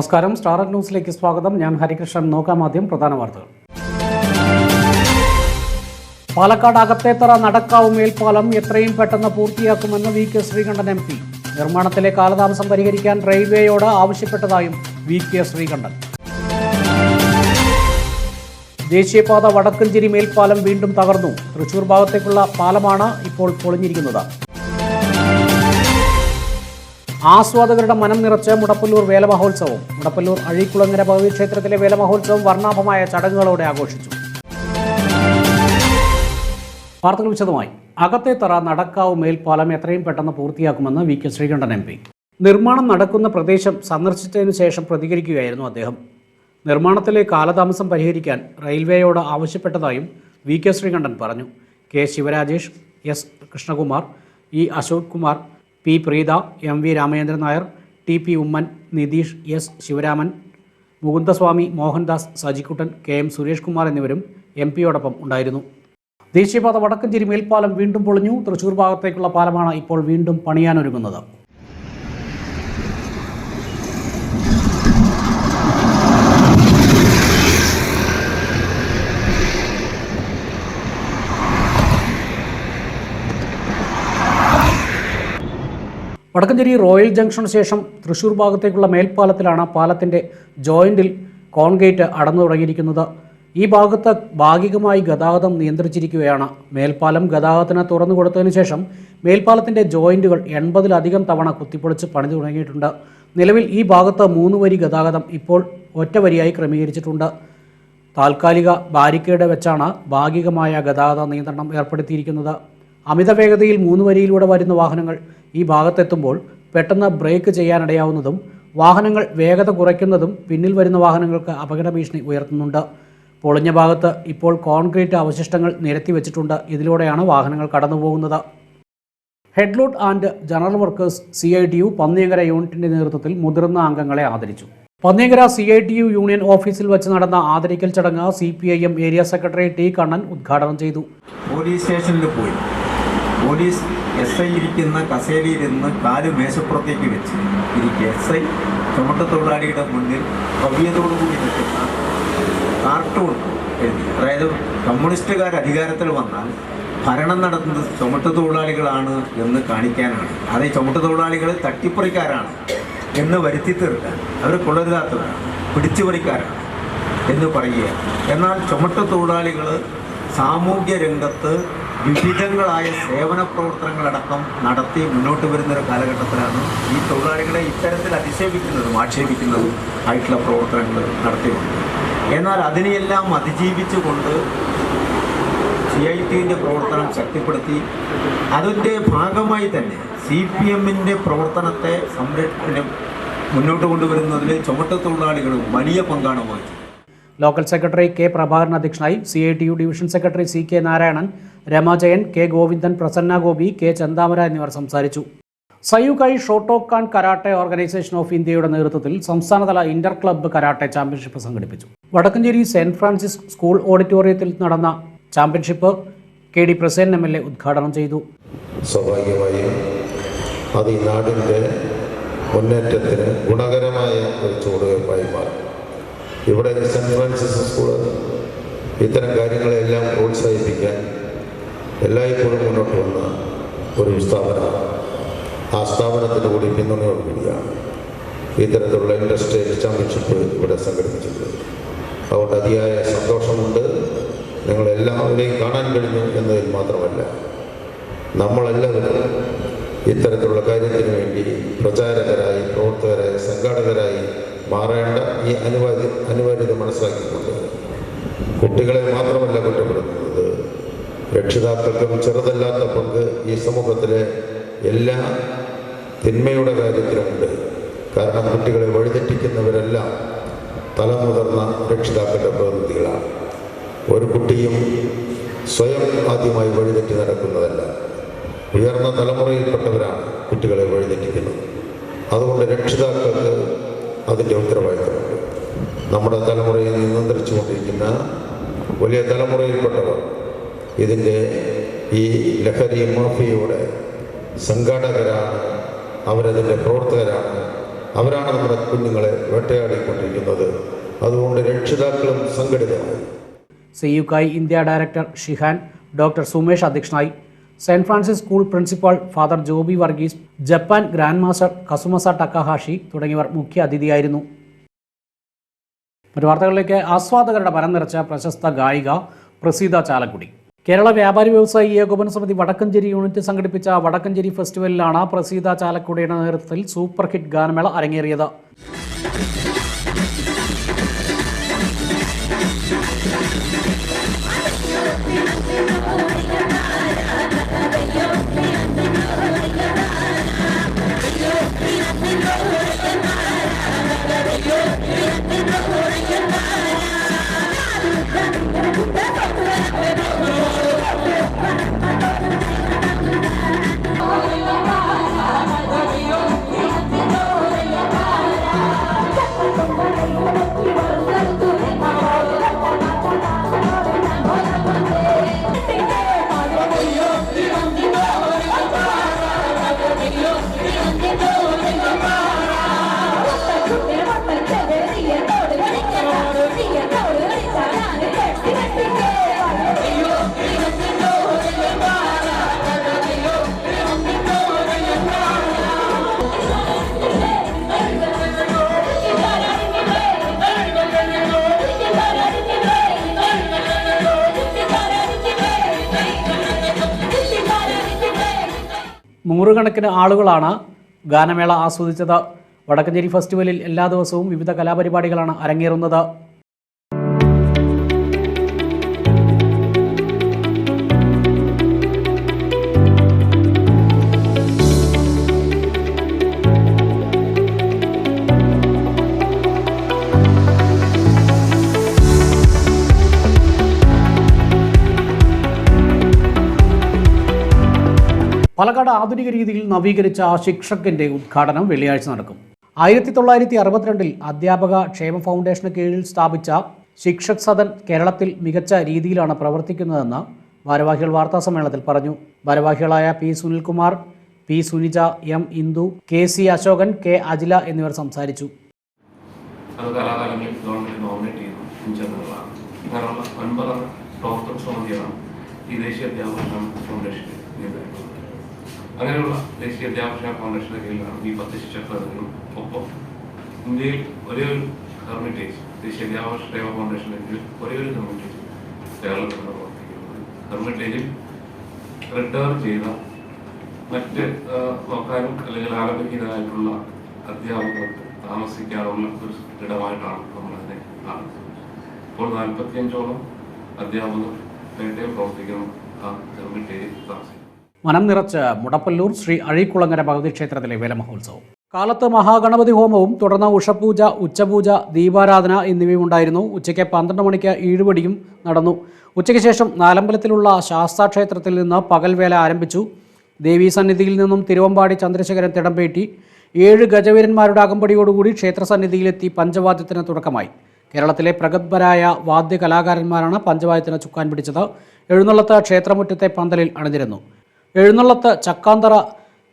നമസ്കാരം. സ്റ്റാർ ന്യൂസിലേക്ക് സ്വാഗതം. ഞാൻ ഹരികൃഷ്ണൻ. നോക്കാം ആദ്യം പ്രധാന വാർത്തകൾ. പാലക്കാട് അകത്തേത്തറ നടക്കാവ് മേൽപ്പാലം എത്രയും പെട്ടെന്ന് പൂർത്തിയാക്കുമെന്ന് V K Sreekandan M P. നിർമ്മാണത്തിലെ കാലതാമസം പരിഹരിക്കാൻ റെയിൽവേയോട് ആവശ്യപ്പെട്ടതായും വി കെ ശ്രീകണ്ഠൻ. ദേശീയപാത വടക്കഞ്ചേരി മേൽപ്പാലം വീണ്ടും തകർന്നു. തൃശൂർ ഭാഗത്തേക്കുള്ള പാലമാണ് ഇപ്പോൾ പൊളിഞ്ഞിരിക്കുന്നത്. ആസ്വാദകരുടെ മനം നിറച്ച് മുടപ്പല്ലൂർ വേലമഹോത്സവം. മുടപ്പല്ലൂർ അഴീക്കുളങ്ങര ഭഗവതി ക്ഷേത്രത്തിലെ വേലമഹോത്സവം വർണാഭമായ ചടങ്ങുകളോടെ ആഘോഷിച്ചു. വാർത്തകൾ വിശദമായി. അകത്തെ തറ നടക്കാവ് മേൽപ്പാലം എത്രയും പെട്ടെന്ന് പൂർത്തിയാക്കുമെന്ന് V K Sreekandan M P. നിർമ്മാണം നടക്കുന്ന പ്രദേശം സന്ദർശിച്ചതിനു ശേഷം പ്രതികരിക്കുകയായിരുന്നു അദ്ദേഹം. നിർമ്മാണത്തിലെ കാലതാമസം പരിഹരിക്കാൻ റെയിൽവേയോട് ആവശ്യപ്പെട്ടതായും വി കെ ശ്രീകണ്ഠൻ പറഞ്ഞു. K Sivarajesh S Krishnakumar E Ashok Kumar P Preetha M V Ramachandran Nair T P Oommen Nitheesh S Sivaraman Mukundaswamy Mohandas Sajikuttan K M Suresh Kumar എന്നിവരും എം പിയോടൊപ്പം ഉണ്ടായിരുന്നു. ദേശീയപാത വടക്കഞ്ചേരി മേൽപ്പാലം വീണ്ടും പൊളിഞ്ഞു. തൃശൂർ ഭാഗത്തേക്കുള്ള പാലമാണ് ഇപ്പോൾ വീണ്ടും പണിയാനൊരുങ്ങുന്നത്. വടക്കഞ്ചേരി റോയൽ ജംഗ്ഷന് ശേഷം തൃശൂർ ഭാഗത്തേക്കുള്ള മേൽപ്പാലത്തിലാണ് പാലത്തിന്റെ ജോയിന്റിൽ കോൺക്രീറ്റ് അടന്നു തുടങ്ങിയിരിക്കുന്നത്. ഈ ഭാഗത്ത് ഭാഗികമായി ഗതാഗതം നിയന്ത്രിച്ചിരിക്കുകയാണ്. മേൽപ്പാലം ഗതാഗതത്തിന് തുറന്നു കൊടുത്തതിന് ശേഷം മേൽപ്പാലത്തിന്റെ ജോയിന്റുകൾ എൺപതിലധികം തവണ കുത്തിപ്പൊളിച്ച് പണിതു തുടങ്ങിയിട്ടുണ്ട്. നിലവിൽ ഈ ഭാഗത്ത് മൂന്ന് വരി ഗതാഗതം ഇപ്പോൾ ഒറ്റ വരിയായി ക്രമീകരിച്ചിട്ടുണ്ട്. താൽക്കാലിക ബാരിക്കേഡ് വെച്ചാണ് ഭാഗികമായ ഗതാഗത നിയന്ത്രണം ഏർപ്പെടുത്തിയിരിക്കുന്നത്. അമിത വേഗതയിൽ മൂന്ന് വരിയിലൂടെ വരുന്ന വാഹനങ്ങൾ ഈ ഭാഗത്തെത്തുമ്പോൾ പെട്ടെന്ന് ബ്രേക്ക് ചെയ്യാനിടയാവുന്നതും വാഹനങ്ങൾ വേഗത കുറയ്ക്കുന്നതും പിന്നിൽ വരുന്ന വാഹനങ്ങൾക്ക് അപകട ഭീഷണി ഉയർത്തുന്നുണ്ട്. പൊളിഞ്ഞ ഭാഗത്ത് ഇപ്പോൾ കോൺക്രീറ്റ് അവശിഷ്ടങ്ങൾ നിരത്തി വെച്ചിട്ടുണ്ട്. ഇതിലൂടെയാണ് വാഹനങ്ങൾ കടന്നുപോകുന്നത്. Headload and general workers C I T U Panniyankara യൂണിറ്റിന്റെ നേതൃത്വത്തിൽ മുതിർന്ന അംഗങ്ങളെ ആദരിച്ചു. Panniyankara C I T U union ഓഫീസിൽ വെച്ച് നടന്ന ആദരിക്കൽ ചടങ്ങ് C P I M area secretary T Kannan ഉദ്ഘാടനം ചെയ്തു. പോലീസ് സ്റ്റേഷനിൽ പോയി. പോലീസ് എസ് ഐ ഇരിക്കുന്ന കസേരയിലിരുന്ന് കാൽ മേശപ്പുറത്തേക്ക് വെച്ച് ഇരിക്കുക എസ് ഐ ചുമട്ടത്തൊഴിലാളിയുടെ മുന്നിൽ ഭവ്യതോടുകൂടി നിൽക്കുന്ന കാർട്ടൂൺ അതായത് കമ്മ്യൂണിസ്റ്റുകാർ അധികാരത്തിൽ വന്നാൽ ഭരണം നടത്തുന്നത് ചുമട്ടുതൊഴിലാളികളാണ് എന്ന് കാണിക്കാനാണ്. അത് ഈ ചുമട്ടുതൊഴിലാളികൾ തട്ടിപ്പറിക്കാരാണ് എന്ന് വരുത്തി തീർക്കാൻ അവർ കൊള്ളരുതാത്തവരാണ് പിടിച്ചുപറിക്കാരാണ് എന്ന് പറയുക എന്നാൽ ചുമട്ടുതൊഴിലാളികൾ സാമൂഹ്യ രംഗത്ത് വിവിധങ്ങളായ സേവന പ്രവർത്തനങ്ങളടക്കം നടത്തി മുന്നോട്ട് വരുന്ന ഒരു കാലഘട്ടത്തിലാണ് ഈ തൊഴിലാളികളെ ഇത്തരത്തിൽ അധിക്ഷേപിക്കുന്നതും ആക്ഷേപിക്കുന്നതും ആയിട്ടുള്ള പ്രവർത്തനങ്ങൾ നടത്തിയുണ്ട് എന്നാൽ അതിനെയെല്ലാം അതിജീവിച്ചുകൊണ്ട് സി ഐ ടിന്റെ പ്രവർത്തനം ശക്തിപ്പെടുത്തി അതിന്റെ ഭാഗമായി തന്നെ സി പി എമ്മിന്റെ പ്രവർത്തനത്തെ സംരക്ഷണം മുന്നോട്ട് കൊണ്ടുവരുന്നതിൽ ചുമട്ടുതൊഴിലാളികളും വലിയ പങ്കാണ് വഹിച്ചത് ലോക്കൽ സെക്രട്ടറി കെ പ്രഭാകരൻ അധ്യക്ഷനായി C I T U division secretary C K Narayanan Ramajayan K Govindan Prasanna Gopi K Chanthamara എന്നിവർ സംസാരിച്ചു. Seiyukai Shotokan karate organisation of ഇന്ത്യയുടെ നേതൃത്വത്തിൽ സംസ്ഥാനതല ഇന്റർ ക്ലബ്ബ് കരാട്ടെ ചാമ്പ്യൻഷിപ്പ് സംഘടിപ്പിച്ചു. വടക്കഞ്ചേരി സെന്റ് ഫ്രാൻസിസ് സ്കൂൾ ഓഡിറ്റോറിയത്തിൽ നടന്ന championship K D Prasen M L A ഉദ്ഘാടനം ചെയ്തു. സ്വാഭാവികമായും അത് ഈ നാടിന്റെ മുന്നേറ്റത്തിന് ഗുണകരമായ ഒരു ചുവടുവയ്പായി മാറി. ഇവിടെ സെന്റ് ഫ്രാൻസിസ് സ്കൂൾ ഇത്തരം കാര്യങ്ങളെല്ലാം പ്രോത്സാഹിപ്പിക്കാൻ എല്ലായ്പ്പോഴും മുന്നോട്ട് വന്ന ഒരു സ്ഥാപനം. ആ സ്ഥാപനത്തിന് കൂടി പിന്തുണയോടുകൂടിയാണ് ഇത്തരത്തിലുള്ള ഇൻഡസ്ട്രിയൽ ചാമ്പ്യൻഷിപ്പ് ഇവിടെ സംഘടിപ്പിച്ചിട്ടുള്ളത് അതുകൊണ്ട് അതിയായ സന്തോഷമുണ്ട്. നിങ്ങളെല്ലാവരെയും കാണാൻ കഴിഞ്ഞു എന്നതിൽ മാത്രമല്ല നമ്മളെല്ലാവരും ഇത്തരത്തിലുള്ള കാര്യത്തിന് വേണ്ടി പ്രചാരകരായി പ്രവർത്തകരായി സംഘാടകരായി മാറേണ്ട ഈ അനിവാര്യ അനിവാര്യത മനസ്സിലാക്കിക്കൊണ്ട് കുട്ടികളെ മാത്രമല്ല കുറ്റപ്പെടുത്തുന്നത് രക്ഷിതാക്കൾക്കും ചെറുതല്ലാത്ത പങ്ക് ഈ സമൂഹത്തിലെ എല്ലാ തിന്മയുടെ കാര്യത്തിലുണ്ട് കാരണം കുട്ടികളെ വഴിതെറ്റിക്കുന്നവരെല്ലാം തലമുതിർന്ന രക്ഷിതാക്കളുടെ പ്രതിനിധികളാണ്. ഒരു കുട്ടിയും സ്വയം ആദ്യമായി വഴിതെറ്റി നടക്കുന്നതല്ല. ഉയർന്ന തലമുറയിൽപ്പെട്ടവരാണ് കുട്ടികളെ വഴിതെറ്റിക്കുന്നത്. അതുകൊണ്ട് രക്ഷിതാക്കൾക്ക് അതിന്റെ ഉത്തരവാദിത്തമുണ്ട്. നമ്മുടെ തലമുറയെ നിയന്ത്രിച്ചുകൊണ്ടിരിക്കുന്ന വലിയ തലമുറയിൽപ്പെട്ടവർ ഇതിന്റെ ഈ ലഹരി മാഫിയയുടെ സംഘാടകരാണ് അവരതിന്റെ പ്രവർത്തകരാണ്. അവരാണ് നമ്മുടെ കുഞ്ഞുങ്ങളെ വേട്ടയാടിക്കൊണ്ടിരിക്കുന്നത്. അതുകൊണ്ട് രക്ഷിതാക്കളും സംഘടിതമായി Seiyukai India director Shihan doctor Sumesh അധ്യക്ഷനായി. Saint Francis school principal father Joby Varghese Japan grand master Kazumasa Takahashi തുടങ്ങിയവർ മുഖ്യ അതിഥിയായിരുന്നു. മറ്റു വാർത്തകളിലേക്ക് ആസ്വാദകരുടെ മരം നിറച്ച പ്രശസ്ത ഗായിക പ്രസീത ചാലക്കുടി. കേരള വ്യാപാരി വ്യവസായി ഏകോപന സമിതി വടക്കഞ്ചേരി യൂണിറ്റ് സംഘടിപ്പിച്ച വടക്കഞ്ചേരി ഫെസ്റ്റിവലിലാണ് പ്രസീത ചാലക്കുടിയുടെ നേതൃത്വത്തിൽ സൂപ്പർ ഹിറ്റ് ഗാനമേള അരങ്ങേറിയത്. നൂറുകണക്കിന് ആളുകളാണ് ഗാനമേള ആസ്വദിച്ചത്. വടക്കഞ്ചേരി ഫെസ്റ്റിവലിൽ എല്ലാ ദിവസവും വിവിധ കലാപരിപാടികളാണ് അരങ്ങേറുന്നത്. പാലക്കാട് ആധുനിക രീതിയിൽ നവീകരിച്ച ശിക്ഷകന്റെ ഉദ്ഘാടനം വെള്ളിയാഴ്ച നടക്കും. ആയിരത്തി തൊള്ളായിരത്തി അറുപത്തിരണ്ടിൽ അധ്യാപക ക്ഷേമ ഫൗണ്ടേഷന് കീഴിൽ സ്ഥാപിച്ച ശിക്ഷക് സദൻ കേരളത്തിൽ മികച്ച രീതിയിലാണ് പ്രവർത്തിക്കുന്നതെന്ന് ഭാരവാഹികൾ വാർത്താ സമ്മേളനത്തിൽ പറഞ്ഞു. ഭാരവാഹികളായ P Sunilkumar P Suneeja M Indu K C Ashokan K Ajila എന്നിവർ സംസാരിച്ചു. ഈ ദേശീയ അധ്യാപക അങ്ങനെയുള്ള ദേശീയ അധ്യാപക ഫൗണ്ടേഷന്റെ കീഴിലാണ് ഈ പത്ത് ശിക്ഷകളും ഒപ്പം ഇന്ത്യയിൽ ഒരേ ഒരു ഹെർമിറ്റേജ് ദേശീയ അധ്യാപക ക്ഷേമ ഫൗണ്ടേഷന്റെ കീഴിൽ ഒരേ ഒരു ഹെർമിറ്റേജ് കേരളത്തിലാണ് പ്രവർത്തിക്കുന്നത്. ഹെർമിറ്റേജിൽ റിട്ടയർ ചെയ്ത മറ്റ് നോക്കാനും അല്ലെങ്കിൽ ആരംഭിക്കുന്നതായിട്ടുള്ള അധ്യാപകർക്ക് താമസിക്കാനുള്ള ഒരു ഇടമായിട്ടാണ് നമ്മളതിനെ കാണുന്നത്. ഇപ്പോൾ നാൽപ്പത്തിയഞ്ചോളം അധ്യാപകർ പേട്ടയിൽ ആ ഹെർമിറ്റേജിൽ താമസിക്കും മനം നിറച്ച് മുടപ്പല്ലൂർ ശ്രീ അഴീക്കുളങ്ങര ഭഗവതി ക്ഷേത്രത്തിലെ വേലമഹോത്സവം. കാലത്ത് മഹാഗണപതി ഹോമവും തുടർന്ന് ഉഷപൂജ ഉച്ചപൂജ ദീപാരാധന എന്നിവയും ഉണ്ടായിരുന്നു ഉച്ചയ്ക്ക് പന്ത്രണ്ട് മണിക്ക് ഈഴുപടിയും നടന്നു. ഉച്ചയ്ക്ക് ശേഷം നാലമ്പലത്തിലുള്ള ശാസ്താക്ഷേത്രത്തിൽ നിന്ന് പകൽവേല ആരംഭിച്ചു. ദേവീ സന്നിധിയിൽ നിന്നും തിരുവമ്പാടി ചന്ദ്രശേഖരൻ തിടമ്പേറ്റി ഏഴ് ഗജവീരന്മാരുടെ അകമ്പടിയോടുകൂടി ക്ഷേത്രസന്നിധിയിലെത്തി പഞ്ചവാദ്യത്തിന് തുടക്കമായി. കേരളത്തിലെ പ്രഗത്ഭരായ വാദ്യ കലാകാരന്മാരാണ് പഞ്ചവാദ്യത്തിന് ചുക്കാൻ പിടിച്ചത്. എഴുന്നള്ളത്ത് ക്ഷേത്രമുറ്റത്തെ പന്തലിൽ അണിനിരുന്നു. എഴുന്നള്ളത്ത് ചക്കാന്തറ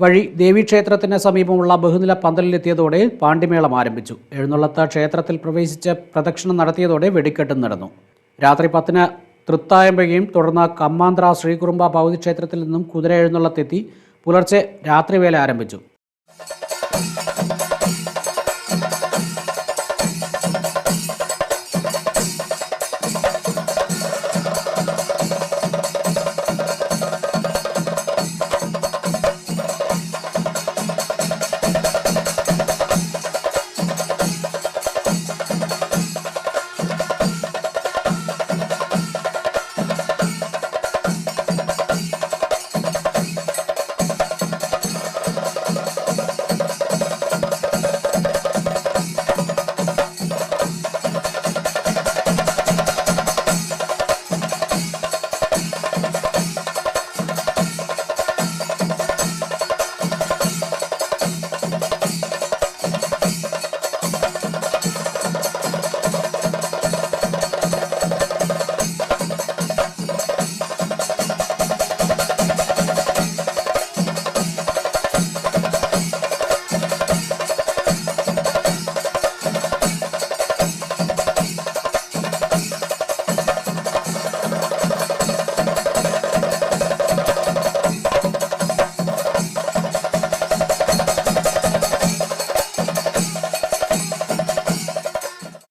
വഴി ദേവീക്ഷേത്രത്തിന് സമീപമുള്ള ബഹുനില പന്തലിലെത്തിയതോടെ പാണ്ഡിമേളം ആരംഭിച്ചു. എഴുന്നള്ളത്ത് ക്ഷേത്രത്തിൽ പ്രവേശിച്ച് പ്രദക്ഷിണം നടത്തിയതോടെ വെടിക്കെട്ടും നടന്നു. രാത്രി പത്തിന് തൃത്തായമ്പകയും തുടർന്ന് കമ്മാന്ത്ര ശ്രീകുറുമ്പ ഭൗതി ക്ഷേത്രത്തിൽ നിന്നും കുതിര എഴുന്നള്ളത്തെത്തി പുലർച്ചെ രാത്രിവേല ആരംഭിച്ചു.